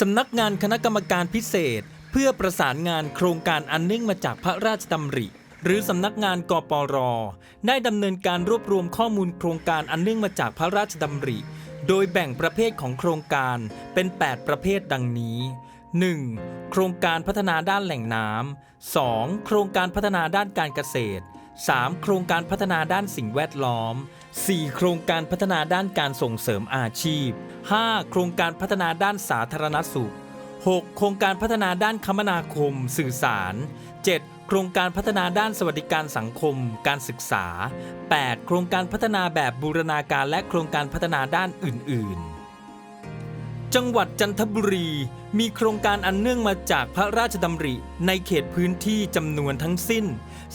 สำนักงานคณะกรรมการพิเศษ เพื่อประสานงานโครงการอันเนื่องมาจากพระราชดำริ หรือสำนักงานกปร ได้ดำเนินการรวบรวมข้อมูลโครงการอันเนื่องมาจากพระราชดำริ โดยแบ่งประเภทของโครงการเป็น 8 ประเภทดังนี้ 1. โครงการพัฒนาด้านแหล่งน้ำ 2. โครงการพัฒนาด้านการเกษตร 3. โครงการพัฒนาด้านสิ่งแวดล้อม 4. โครงการพัฒนาด้านการส่งเสริมอาชีพ 5. โครงการพัฒนาด้านสาธารณสุข 6. โครงการพัฒนาด้านคมนาคม สื่อสาร 7. โครงการพัฒนาด้านสวัสดิการสังคม การศึกษา 8. โครงการพัฒนาแบบบูรณาการและโครงการพัฒนาด้านอื่น ๆ จังหวัดจันทบุรี มีโครงการอันเนื่องมาจากพระราชดำริ ในเขตพื้นที่จำนวนทั้งสิ้น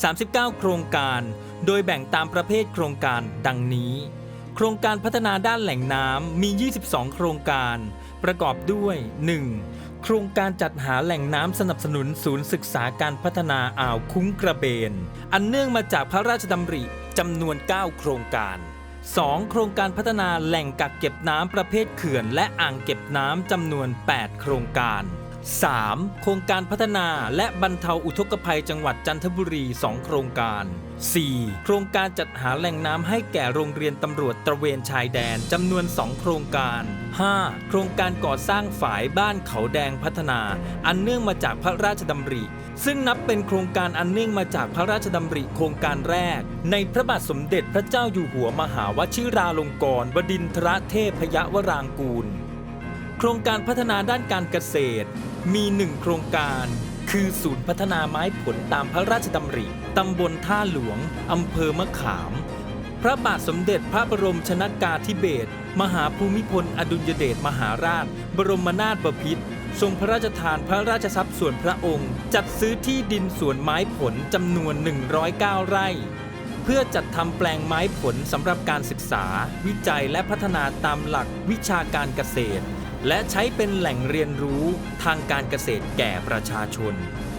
39 โครงการ โดยแบ่งตามประเภทโครงการดังนี้ โครงการพัฒนาด้านแหล่งน้ำมี 22 โครงการ ประกอบด้วย 1. โครงการจัดหาแหล่งน้ำสนับสนุนศูนย์ศึกษาการพัฒนาอ่าวคุ้งกระเบน อันเนื่องมาจากพระราชดำริจำนวน 9 โครงการ 2. โครงการพัฒนาแหล่งกักเก็บน้ำประเภทเขื่อน และอ่างเก็บน้ำจำนวน 8 โครงการ 3. โครงการพัฒนาและบรรเทาอุทกภัยจังหวัดจันทบุรี 2 โครงการ 4. โครงการจัดหาแหล่งน้ำให้แก่โรงเรียนตำรวจตระเวนชายแดนจำนวน 2 โครงการ 5. โครงการก่อสร้างฝายบ้านเขาแดงพัฒนา อันเนื่องมาจากพระราชดำริ ซึ่งนับเป็นโครงการอันเนื่องมาจากพระราชดำริโครงการแรก ในพระบาทสมเด็จพระเจ้าอยู่หัวมหาวชิราลงกรณบดินทรเทพยวรางกูล โครงการพัฒนาด้านการเกษตร มีหนึ่งโครงการ คือศูนย์พัฒนาไม้ผลตามพระราชดำริ ตำบลท่าหลวง อำเภอมะขาม พระบาทสมเด็จพระบรมชนากาธิเบศรมหาภูมิพลอดุลยเดชมหาราช บรมนาถบพิตรทรงพระราชทานพระราชทรัพย์ส่วนพระองค์ จัดซื้อที่ดินสวนไม้ผลจำนวน 109 ไร่ เพื่อจัดทำแปลงไม้ผลสำหรับการศึกษา วิจัยและพัฒนาตามหลักวิชาการเกษตร และใช้เป็นแหล่งเรียนรู้ทางการเกษตรแก่ประชาชน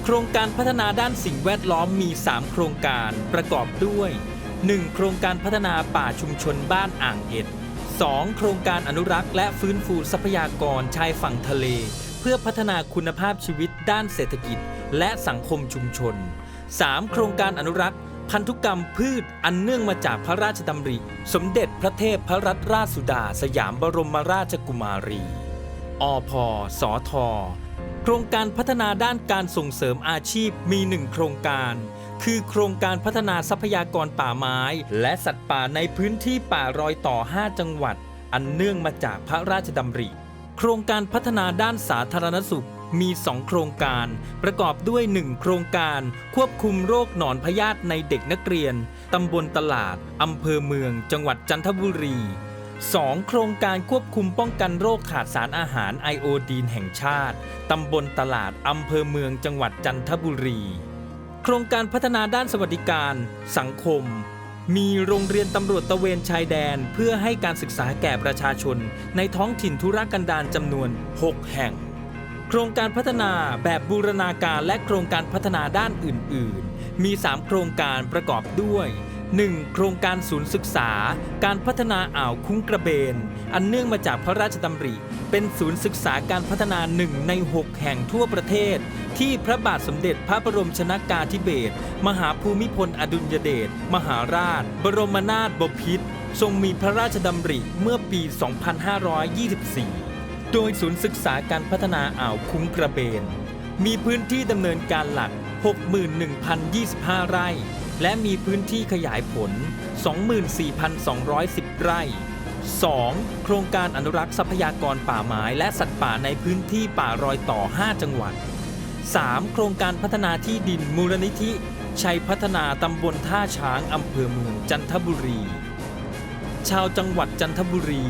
โครงการพัฒนาด้านสิ่งแวดล้อมมี 3 โครงการประกอบด้วย 1. โครงการพัฒนาป่าชุมชนบ้านอ่างเอ็ด 2. โครงการอนุรักษ์และฟื้นฟูทรัพยากรชายฝั่งทะเล เพื่อพัฒนาคุณภาพชีวิตด้านเศรษฐกิจ และสังคมชุมชน 3. โครงการอนุรักษ์พันธุกรรมพืชอันเนื่องมาจากพระราชดำริ สมเด็จพระเทพพระรัตนราชสุดา สยามบรมราชกุมารี อพสอทโครงการพัฒนาด้านการส่งเสริมอาชีพมีหนึ่งโครงการ คือโครงการพัฒนาทรัพยากรป่าไม้ และสัตว์ป่าในพื้นที่ป่ารอยต่อ 5 จังหวัด อันเนื่องมาจากพระราชดำริ โครงการพัฒนาด้านสาธารณสุขมี 2 โครงการ ประกอบด้วย 1 โครงการ ควบคุมโรคหนอนพยาธิในเด็กนักเรียน ตำบลตลาด อำเภอเมือง จังหวัดจันทบุรี 2. โครงการควบคุมป้องกันโรคขาดสารอาหารไอโอดีนแห่งชาติ ตำบลตลาด อำเภอเมืองจังหวัดจันทบุรี โครงการพัฒนาด้านสวัสดิการ สังคม มีโรงเรียนตำรวจตะเวนชายแดน เพื่อให้การศึกษาแก่ประชาชน ในท้องถิ่นธุรกันดารจำนวน 6 แห่ง โครงการพัฒนาแบบบูรณาการและโครงการพัฒนาด้านอื่น ๆ มี 3 โครงการประกอบด้วย 1. โครงการศูนย์ศึกษา การพัฒนาอ่าวคุ้งกระเบน อันเนื่องมาจากพระราชดำริ เป็นศูนย์ศึกษาการพัฒนาหนึ่งใน 6 แห่งทั่วประเทศ ที่พระบาทสมเด็จพระบรมชนากาธิเบศรมหาภูมิพลอดุลยเดชมหาราช บรมนาถบพิตรทรงมีพระราชดำริเมื่อปี 2524 โดยศูนย์ศึกษาการพัฒนาอ่าวคุ้งกระเบน มีพื้นที่ดำเนินการหลัก 61,025 ไร่ และมีพื้นที่ขยายผล 24,210 ไร่ 2. โครงการอนุรักษ์ทรัพยากรป่าไม้และสัตว์ป่าในพื้นที่ป่ารอยต่อ 5 จังหวัด 3. โครงการพัฒนาที่ดินมูลนิธิ ชัยพัฒนาตำบลท่าช้างอำเภอเมืองจันทบุรี ชาวจังหวัดจันทบุรี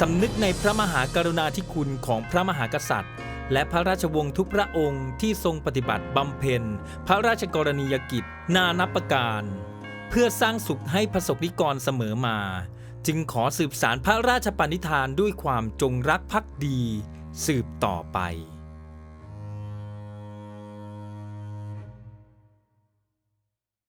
สำนึกในพระมหากรุณาธิคุณของพระมหากษัตริย์ และพระราชวงศ์ทุกพระองค์ที่ทรงปฏิบัติบำเพ็ญ พระราชกรณียกิจ นานับประการ เพื่อสร้างสุขให้ประสบนิกรเสมอมา จึงขอสืบสารพระราชปณิธานด้วยความจงรักภักดี สืบต่อไป